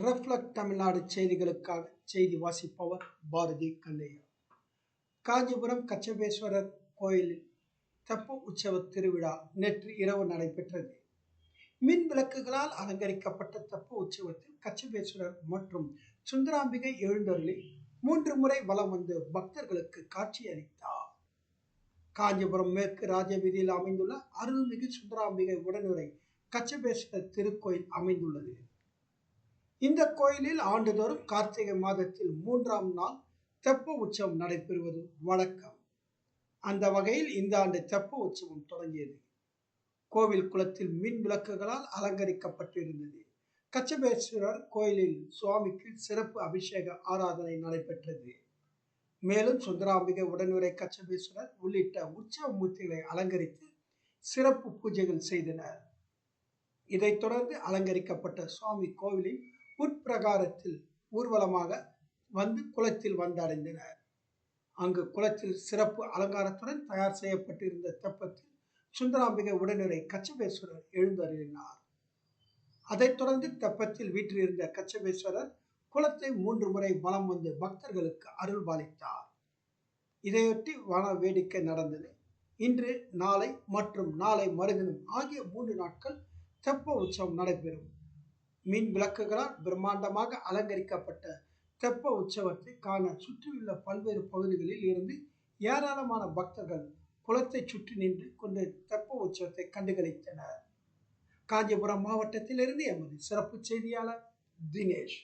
Reflect Tamil Nadu செய்திகளுக்காக செய்தி வாசிப்பவர் பாரதி கல்லையா. காஞ்சிபுரம் கச்சபேஸ்வரர் கோயிலில் தெப்ப உற்சவ திருவிழா நேற்று இரவு நடைபெற்றது. மின் விளக்குகளால் அலங்கரிக்கப்பட்ட தெப்ப உற்சவத்தில் கச்சபேஸ்வரர் மற்றும் சுந்தராம்பிகை எழுந்தருளி மூன்று முறை வலம் வந்து பக்தர்களுக்கு காட்சி அளித்தார். காஞ்சிபுரம் மேற்கு ராஜவீதியில் அமைந்துள்ள அருள்மிகு சுந்தராம்பிகை உடனுரை கச்சபேஸ்வரர் திருக்கோயில் அமைந்துள்ளது. இந்த கோயிலில் ஆண்டுதோறும் கார்த்திகை மாதத்தில் மூன்றாம் நாள் தெப்ப உற்சவம் நடைபெறுவது வழக்கம். அந்த வகையில் இந்த ஆண்டு தெப்ப உற்சவம் தொடங்கியது. கோவில் குளத்தில் மின் விளக்குகளால் அலங்கரிக்கப்பட்டிருந்தது. கச்சபேஸ்வரர் கோயிலில் சுவாமிக்கு சிறப்பு அபிஷேக ஆராதனை நடைபெற்றது. மேலும் சுந்தராம்பிகை உடனுரை கச்சபேஸ்வரர் உள்ளிட்ட உற்சவ மூர்த்திகளை அலங்கரித்து சிறப்பு பூஜைகள் செய்தனர். இதைத் தொடர்ந்து அலங்கரிக்கப்பட்ட சுவாமி கோவிலின் உட்பிரகாரத்தில் ஊர்வலமாக வந்து குளத்தில் வந்தடைந்தனர் அங்கு குளத்தில் சிறப்பு அலங்காரத்துடன் தயார் செய்யப்பட்டிருந்த தெப்பத்தில் சுந்தராம்பிகை உடனடி கச்சபேஸ்வரர் எழுந்தருளினார். அதைத் தொடர்ந்து தெப்பத்தில் வீற்றிருந்த கச்சபேஸ்வரர் குளத்தை மூன்று முறை வலம் வந்து பக்தர்களுக்கு அருள் பாலித்தார் இதையொட்டி வன வேடிக்கை நடந்தது. இன்று நாளை மற்றும் நாளை மறுதினம் ஆகிய மூன்று நாட்கள் தெப்ப உற்சவம் நடைபெறும். மின் விளக்குகளால் பிரம்மாண்டமாக அலங்கரிக்கப்பட்ட தெப்ப உற்சவத்தை காண சுற்றியுள்ள பல்வேறு பகுதிகளில் இருந்து ஏராளமான பக்தர்கள் குளத்தை சுற்றி நின்று கொண்டு தெப்ப உற்சவத்தை கண்டுகளித்தனர். காஞ்சிபுரம் மாவட்டத்திலிருந்து எமது சிறப்பு செய்தியாளர் தினேஷ்.